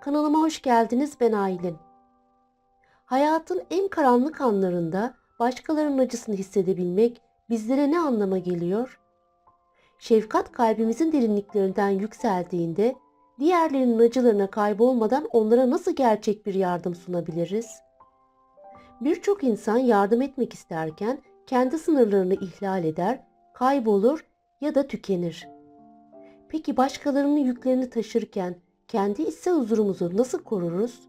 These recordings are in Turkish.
Kanalıma hoş geldiniz ben Aylin. Hayatın en karanlık anlarında başkalarının acısını hissedebilmek bizlere ne anlama geliyor? Şefkat kalbimizin derinliklerinden yükseldiğinde diğerlerinin acılarına kaybolmadan onlara nasıl gerçek bir yardım sunabiliriz? Birçok insan yardım etmek isterken kendi sınırlarını ihlal eder, kaybolur ya da tükenir. Peki başkalarının yüklerini taşırken kendi içsel huzurumuzu nasıl koruruz?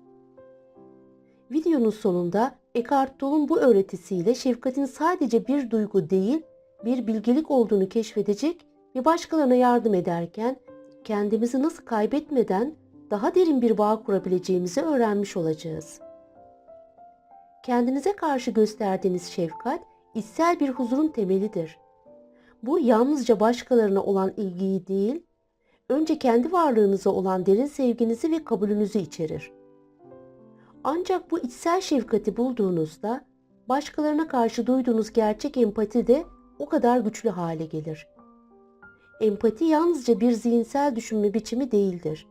Videonun sonunda Eckhart Tolle'un bu öğretisiyle şefkatin sadece bir duygu değil, bir bilgelik olduğunu keşfedecek ve başkalarına yardım ederken kendimizi nasıl kaybetmeden daha derin bir bağ kurabileceğimizi öğrenmiş olacağız. Kendinize karşı gösterdiğiniz şefkat içsel bir huzurun temelidir. Bu yalnızca başkalarına olan ilgiyi değil, önce kendi varlığınıza olan derin sevginizi ve kabulünüzü içerir. Ancak bu içsel şefkati bulduğunuzda başkalarına karşı duyduğunuz gerçek empati de o kadar güçlü hale gelir. Empati yalnızca bir zihinsel düşünme biçimi değildir.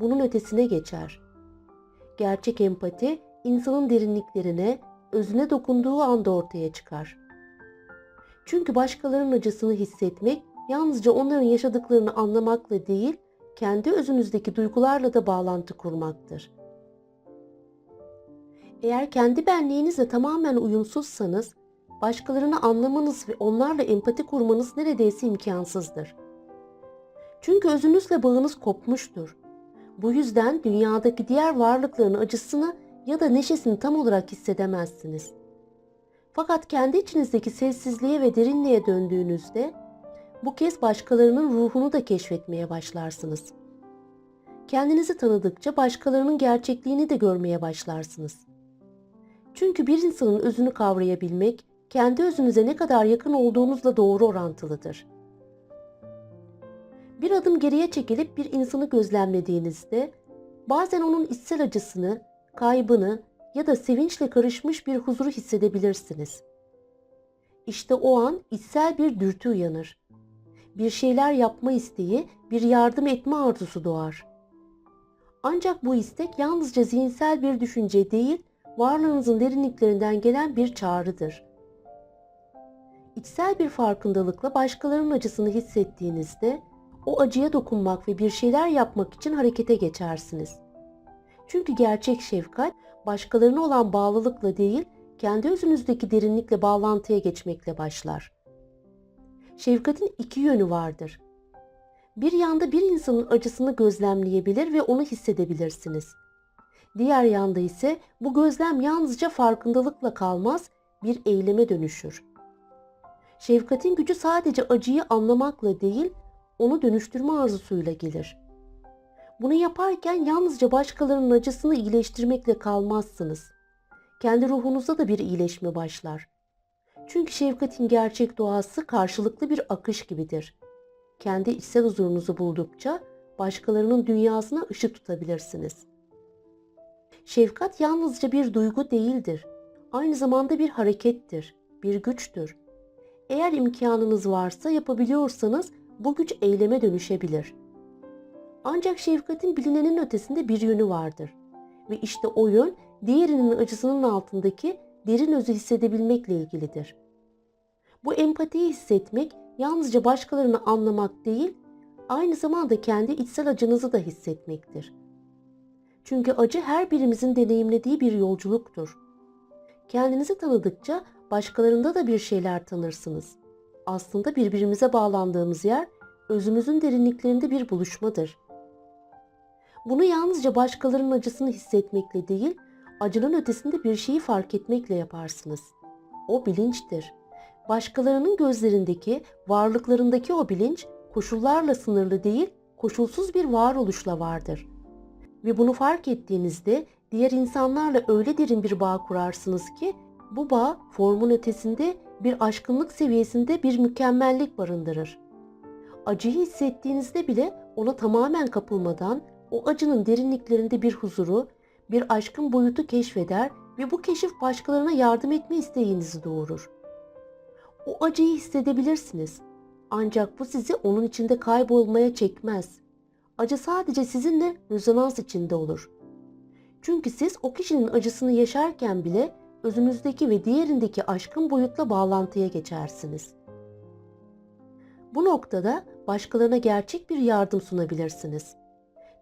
Bunun ötesine geçer. Gerçek empati insanın derinliklerine, özüne dokunduğu anda ortaya çıkar. Çünkü başkalarının acısını hissetmek yalnızca onların yaşadıklarını anlamakla değil, kendi özünüzdeki duygularla da bağlantı kurmaktır. Eğer kendi benliğinizle tamamen uyumsuzsanız, başkalarını anlamanız ve onlarla empati kurmanız neredeyse imkansızdır. Çünkü özünüzle bağınız kopmuştur. Bu yüzden dünyadaki diğer varlıkların acısını ya da neşesini tam olarak hissedemezsiniz. Fakat kendi içinizdeki sessizliğe ve derinliğe döndüğünüzde bu kez başkalarının ruhunu da keşfetmeye başlarsınız. Kendinizi tanıdıkça başkalarının gerçekliğini de görmeye başlarsınız. Çünkü bir insanın özünü kavrayabilmek, kendi özünüze ne kadar yakın olduğunuzla doğru orantılıdır. Bir adım geriye çekilip bir insanı gözlemlediğinizde, bazen onun içsel acısını, kaybını ya da sevinçle karışmış bir huzuru hissedebilirsiniz. İşte o an içsel bir dürtü uyanır. Bir şeyler yapma isteği, bir yardım etme arzusu doğar. Ancak bu istek yalnızca zihinsel bir düşünce değil, varlığınızın derinliklerinden gelen bir çağrıdır. İçsel bir farkındalıkla başkalarının acısını hissettiğinizde o acıya dokunmak ve bir şeyler yapmak için harekete geçersiniz. Çünkü gerçek şefkat başkalarına olan bağlılıkla değil, kendi özünüzdeki derinlikle bağlantıya geçmekle başlar. Şefkatin iki yönü vardır. Bir yanda bir insanın acısını gözlemleyebilir ve onu hissedebilirsiniz. Diğer yanda ise bu gözlem yalnızca farkındalıkla kalmaz, bir eyleme dönüşür. Şefkatin gücü sadece acıyı anlamakla değil, onu dönüştürme arzusuyla gelir. Bunu yaparken yalnızca başkalarının acısını iyileştirmekle kalmazsınız. Kendi ruhunuzda da bir iyileşme başlar. Çünkü şefkatin gerçek doğası karşılıklı bir akış gibidir. Kendi içsel huzurunuzu buldukça başkalarının dünyasına ışık tutabilirsiniz. Şefkat yalnızca bir duygu değildir. Aynı zamanda bir harekettir, bir güçtür. Eğer imkanınız varsa yapabiliyorsanız bu güç eyleme dönüşebilir. Ancak şefkatin bilinenin ötesinde bir yönü vardır. Ve işte o yön diğerinin acısının altındaki derin özü hissedebilmekle ilgilidir. Bu empatiyi hissetmek yalnızca başkalarını anlamak değil, aynı zamanda kendi içsel acınızı da hissetmektir. Çünkü acı her birimizin deneyimlediği bir yolculuktur. Kendinizi tanıdıkça başkalarında da bir şeyler tanırsınız. Aslında birbirimize bağlandığımız yer özümüzün derinliklerinde bir buluşmadır. Bunu yalnızca başkalarının acısını hissetmekle değil, acının ötesinde bir şeyi fark etmekle yaparsınız. O bilinçtir. Başkalarının gözlerindeki, varlıklarındaki o bilinç koşullarla sınırlı değil, koşulsuz bir varoluşla vardır. Ve bunu fark ettiğinizde diğer insanlarla öyle derin bir bağ kurarsınız ki bu bağ formun ötesinde bir aşkınlık seviyesinde bir mükemmellik barındırır. Acıyı hissettiğinizde bile ona tamamen kapılmadan o acının derinliklerinde bir huzuru, bir aşkın boyutu keşfeder ve bu keşif başkalarına yardım etme isteğinizi doğurur. O acıyı hissedebilirsiniz. Ancak bu sizi onun içinde kaybolmaya çekmez. acı sadece sizinle rezonans içinde olur. Çünkü siz o kişinin acısını yaşarken bile özünüzdeki ve diğerindeki aşkın boyutla bağlantıya geçersiniz. Bu noktada başkalarına gerçek bir yardım sunabilirsiniz.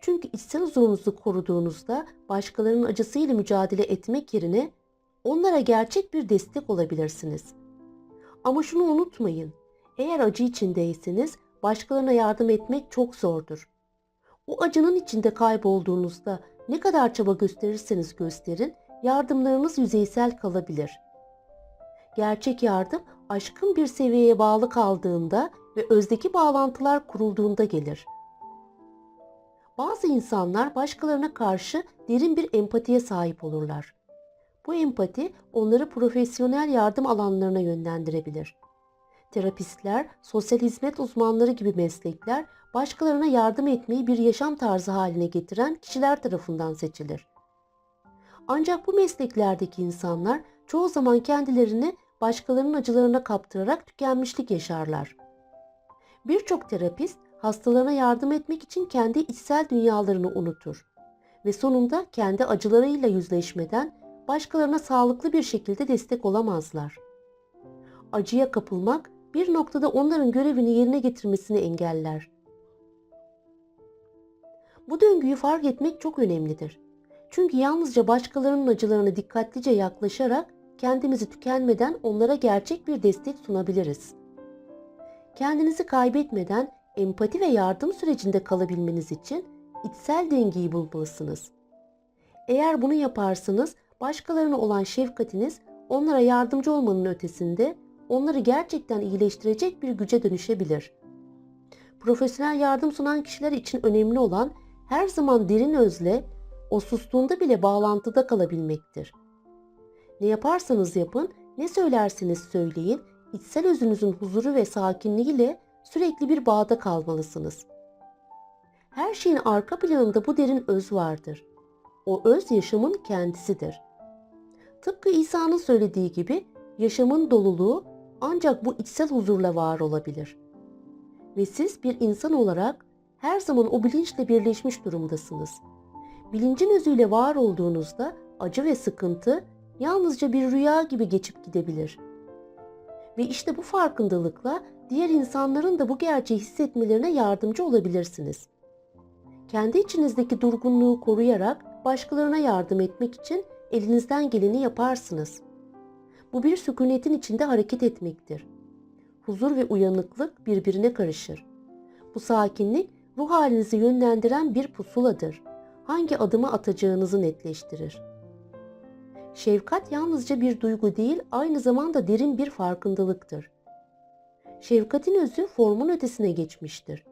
Çünkü içsel huzurunuzu koruduğunuzda başkalarının acısıyla mücadele etmek yerine onlara gerçek bir destek olabilirsiniz. Ama şunu unutmayın. Eğer acı içindeyseniz başkalarına yardım etmek çok zordur. O acının içinde kaybolduğunuzda ne kadar çaba gösterirseniz gösterin yardımlarınız yüzeysel kalabilir. Gerçek yardım aşkın bir seviyeye bağlı kaldığında ve özdeki bağlantılar kurulduğunda gelir. Bazı insanlar başkalarına karşı derin bir empatiye sahip olurlar. Bu empati onları profesyonel yardım alanlarına yönlendirebilir. Terapistler, sosyal hizmet uzmanları gibi meslekler başkalarına yardım etmeyi bir yaşam tarzı haline getiren kişiler tarafından seçilir. Ancak bu mesleklerdeki insanlar çoğu zaman kendilerini başkalarının acılarına kaptırarak tükenmişlik yaşarlar. Birçok terapist hastalarına yardım etmek için kendi içsel dünyalarını unutur ve sonunda kendi acılarıyla yüzleşmeden başkalarına sağlıklı bir şekilde destek olamazlar. Acıya kapılmak bir noktada onların görevini yerine getirmesini engeller. Bu döngüyü fark etmek çok önemlidir. Çünkü yalnızca başkalarının acılarına dikkatlice yaklaşarak kendimizi tükenmeden onlara gerçek bir destek sunabiliriz. Kendinizi kaybetmeden empati ve yardım sürecinde kalabilmeniz için içsel dengeyi bulmalısınız. Eğer bunu yaparsanız başkalarına olan şefkatiniz onlara yardımcı olmanın ötesinde onları gerçekten iyileştirecek bir güce dönüşebilir. Profesyonel yardım sunan kişiler için önemli olan her zaman derin özle, o sustuğunda bile bağlantıda kalabilmektir. Ne yaparsanız yapın, ne söylerseniz söyleyin, içsel özünüzün huzuru ve sakinliğiyle sürekli bir bağda kalmalısınız. Her şeyin arka planında bu derin öz vardır. O öz yaşamın kendisidir. Tıpkı İsa'nın söylediği gibi yaşamın doluluğu ancak bu içsel huzurla var olabilir. Ve siz bir insan olarak her zaman o bilinçle birleşmiş durumdasınız. Bilincin özüyle var olduğunuzda acı ve sıkıntı yalnızca bir rüya gibi geçip gidebilir. Ve işte bu farkındalıkla diğer insanların da bu gerçeği hissetmelerine yardımcı olabilirsiniz. Kendi içinizdeki durgunluğu koruyarak başkalarına yardım etmek için elinizden geleni yaparsınız. Bu bir sükunetin içinde hareket etmektir. Huzur ve uyanıklık birbirine karışır. Bu sakinlik ruh halinizi yönlendiren bir pusuladır. Hangi adımı atacağınızı netleştirir. Şefkat yalnızca bir duygu değil, aynı zamanda derin bir farkındalıktır. Şefkatin özü formun ötesine geçmiştir.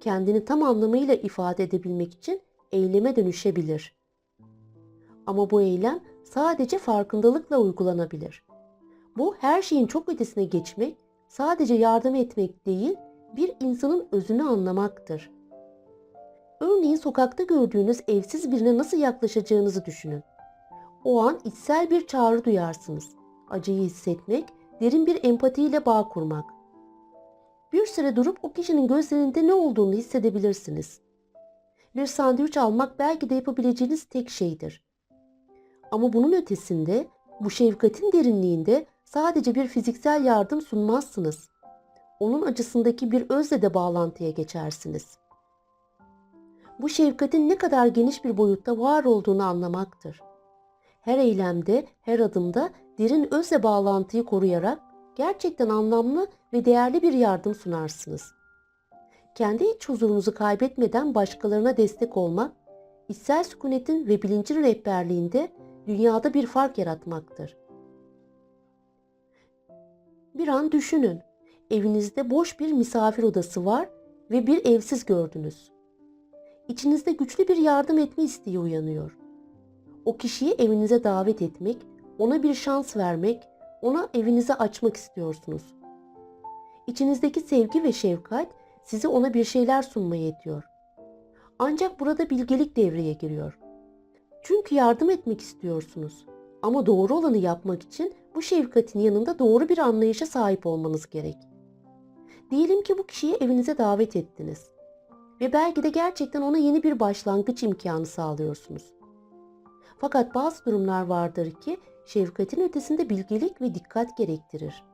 Kendini tam anlamıyla ifade edebilmek için eyleme dönüşebilir. Ama bu eylem sadece farkındalıkla uygulanabilir. Bu her şeyin çok ötesine geçmek, sadece yardım etmek değil, bir insanın özünü anlamaktır. Örneğin sokakta gördüğünüz evsiz birine nasıl yaklaşacağınızı düşünün. O an içsel bir çağrı duyarsınız. Acıyı hissetmek, derin bir empatiyle bağ kurmak. Bir süre durup o kişinin gözlerinde ne olduğunu hissedebilirsiniz. Bir sandviç almak belki de yapabileceğiniz tek şeydir. Ama bunun ötesinde, bu şefkatin derinliğinde sadece bir fiziksel yardım sunmazsınız. Onun acısındaki bir özle de bağlantıya geçersiniz. Bu şefkatin ne kadar geniş bir boyutta var olduğunu anlamaktır. Her eylemde, her adımda derin özle bağlantıyı koruyarak gerçekten anlamlı ve değerli bir yardım sunarsınız. Kendi iç huzurunuzu kaybetmeden başkalarına destek olmak, içsel sükunetin ve bilincin rehberliğinde dünyada bir fark yaratmaktır. Bir an düşünün. Evinizde boş bir misafir odası var ve bir evsiz gördünüz. İçinizde güçlü bir yardım etme isteği uyanıyor. O kişiyi evinize davet etmek, ona bir şans vermek, ona evinizi açmak istiyorsunuz. İçinizdeki sevgi ve şefkat sizi ona bir şeyler sunmaya itiyor. Ancak burada bilgelik devreye giriyor. Çünkü yardım etmek istiyorsunuz. Ama doğru olanı yapmak için bu şefkatin yanında doğru bir anlayışa sahip olmanız gerek. Diyelim ki bu kişiyi evinize davet ettiniz. ve belki de gerçekten ona yeni bir başlangıç imkanı sağlıyorsunuz. Fakat bazı durumlar vardır ki şefkatin ötesinde bilgelik ve dikkat gerektirir.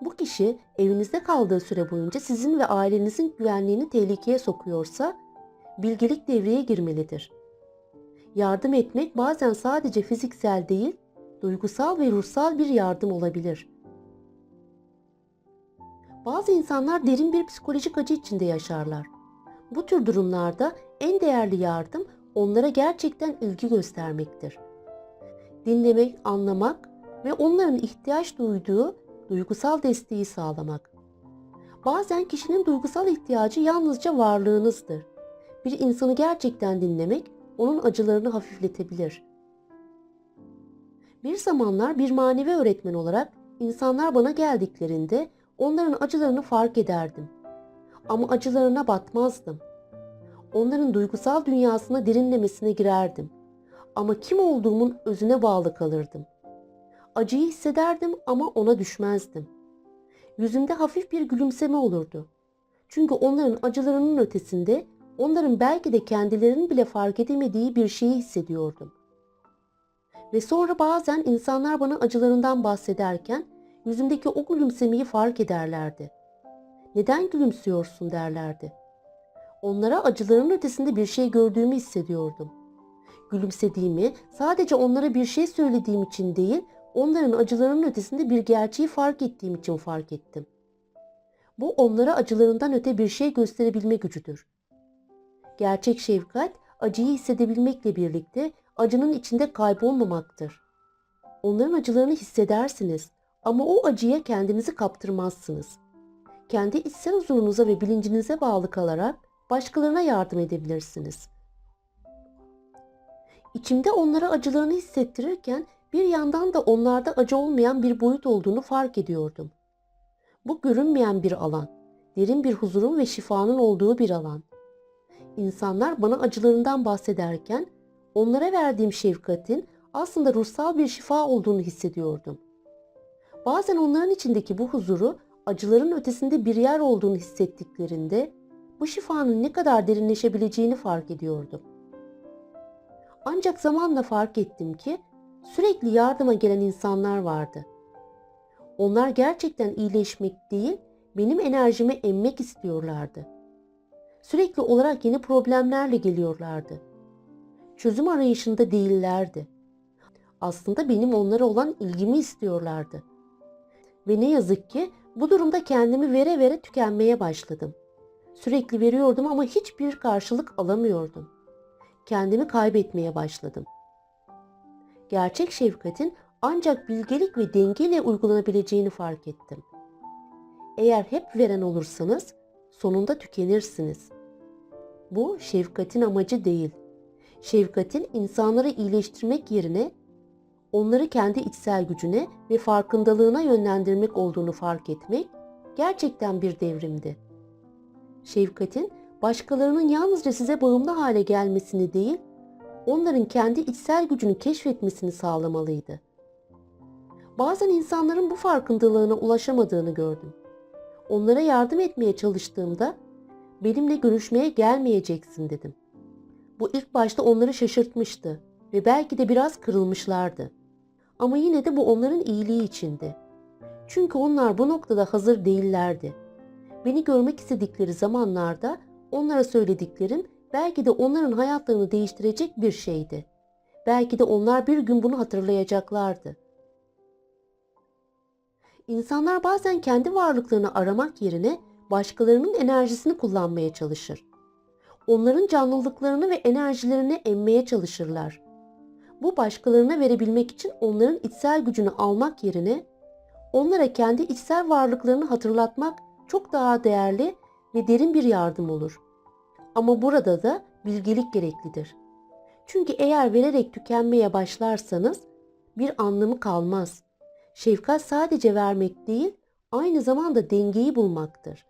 Bu kişi evinizde kaldığı süre boyunca sizin ve ailenizin güvenliğini tehlikeye sokuyorsa bilgelik devreye girmelidir. Yardım etmek bazen sadece fiziksel değil, duygusal ve ruhsal bir yardım olabilir. Bazı insanlar derin bir psikolojik acı içinde yaşarlar. Bu tür durumlarda en değerli yardım onlara gerçekten ilgi göstermektir. Dinlemek, anlamak ve onların ihtiyaç duyduğu duygusal desteği sağlamak. Bazen kişinin duygusal ihtiyacı yalnızca varlığınızdır. Bir insanı gerçekten dinlemek onun acılarını hafifletebilir. Bir zamanlar bir manevi öğretmen olarak insanlar bana geldiklerinde onların acılarını fark ederdim. Ama acılarına batmazdım. Onların duygusal dünyasına derinlemesine girerdim. Ama kim olduğumun özüne bağlı kalırdım. Acıyı hissederdim ama ona düşmezdim. Yüzümde hafif bir gülümseme olurdu. Çünkü onların acılarının ötesinde onların belki de kendilerinin bile fark edemediği bir şeyi hissediyordum. Ve sonra bazen insanlar bana acılarından bahsederken yüzümdeki o gülümsemeyi fark ederlerdi. Neden gülümsüyorsun derlerdi. Onlara acıların ötesinde bir şey gördüğümü hissediyordum. Gülümsediğimi sadece onlara bir şey söylediğim için değil, onların acılarının ötesinde bir gerçeği fark ettiğim için fark ettim. Bu onlara acılarından öte bir şey gösterebilme gücüdür. Gerçek şefkat acıyı hissedebilmekle birlikte acının içinde kaybolmamaktır. Onların acılarını hissedersiniz ama o acıya kendinizi kaptırmazsınız. Kendi içsel huzurunuza ve bilincinize bağlı kalarak başkalarına yardım edebilirsiniz. İçimde onlara acılarını hissettirirken bir yandan da onlarda acı olmayan bir boyut olduğunu fark ediyordum. Bu görünmeyen bir alan, derin bir huzurun ve şifanın olduğu bir alan. İnsanlar bana acılarından bahsederken onlara verdiğim şefkatin aslında ruhsal bir şifa olduğunu hissediyordum. Bazen onların içindeki bu huzuru acıların ötesinde bir yer olduğunu hissettiklerinde bu şifanın ne kadar derinleşebileceğini fark ediyordum. Ancak zamanla fark ettim ki sürekli yardıma gelen insanlar vardı. Onlar gerçekten iyileşmek değil, benim enerjimi emmek istiyorlardı. Sürekli olarak yeni problemlerle geliyorlardı. Çözüm arayışında değillerdi. Aslında benim onlara olan ilgimi istiyorlardı. Ve ne yazık ki bu durumda kendimi vere vere tükenmeye başladım. Sürekli veriyordum ama hiçbir karşılık alamıyordum. Kendimi kaybetmeye başladım. Gerçek şefkatin ancak bilgelik ve dengeyle uygulanabileceğini fark ettim. Eğer hep veren olursanız sonunda tükenirsiniz. Bu şefkatin amacı değil. Şefkatin insanları iyileştirmek yerine onları kendi içsel gücüne ve farkındalığına yönlendirmek olduğunu fark etmek gerçekten bir devrimdi. Şefkatin başkalarının yalnızca size bağımlı hale gelmesini değil, onların kendi içsel gücünü keşfetmesini sağlamalıydı. Bazen insanların bu farkındalığına ulaşamadığını gördüm. Onlara yardım etmeye çalıştığımda benimle görüşmeye gelmeyeceksin dedim. Bu ilk başta onları şaşırtmıştı ve belki de biraz kırılmışlardı. Ama yine de bu onların iyiliği içindi. Çünkü onlar bu noktada hazır değillerdi. Beni görmek istedikleri zamanlarda onlara söylediklerim belki de onların hayatlarını değiştirecek bir şeydi. Belki de onlar bir gün bunu hatırlayacaklardı. İnsanlar bazen kendi varlıklarını aramak yerine başkalarının enerjisini kullanmaya çalışır. Onların canlılıklarını ve enerjilerini emmeye çalışırlar. Bu başkalarına verebilmek için onların içsel gücünü almak yerine onlara kendi içsel varlıklarını hatırlatmak çok daha değerli ve derin bir yardım olur. Ama burada da bilgelik gereklidir. Çünkü eğer vererek tükenmeye başlarsanız bir anlamı kalmaz. Şefkat sadece vermek değil, aynı zamanda dengeyi bulmaktır.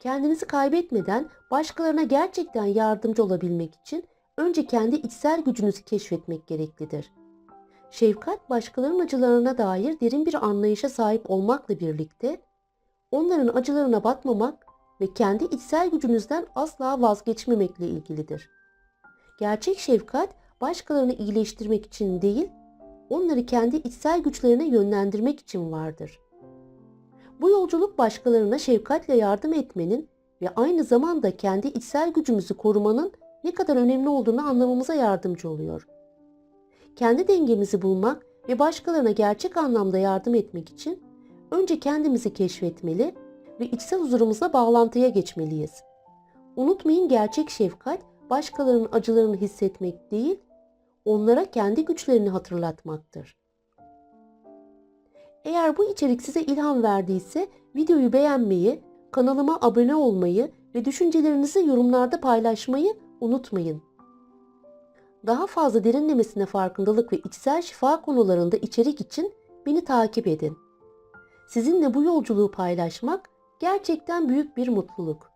Kendinizi kaybetmeden başkalarına gerçekten yardımcı olabilmek için önce kendi içsel gücünüzü keşfetmek gereklidir. Şefkat başkalarının acılarına dair derin bir anlayışa sahip olmakla birlikte onların acılarına batmamak ve kendi içsel gücünüzden asla vazgeçmemekle ilgilidir. Gerçek şefkat başkalarını iyileştirmek için değil, onları kendi içsel güçlerine yönlendirmek için vardır. Bu yolculuk başkalarına şefkatle yardım etmenin ve aynı zamanda kendi içsel gücümüzü korumanın ne kadar önemli olduğunu anlamamıza yardımcı oluyor. Kendi dengemizi bulmak ve başkalarına gerçek anlamda yardım etmek için önce kendimizi keşfetmeli ve içsel huzurumuzla bağlantıya geçmeliyiz. Unutmayın gerçek şefkat başkalarının acılarını hissetmek değil, onlara kendi güçlerini hatırlatmaktır. Eğer bu içerik size ilham verdiyse videoyu beğenmeyi, kanalıma abone olmayı ve düşüncelerinizi yorumlarda paylaşmayı unutmayın. Daha fazla derinlemesine farkındalık ve içsel şifa konularında içerik için beni takip edin. Sizinle bu yolculuğu paylaşmak gerçekten büyük bir mutluluk.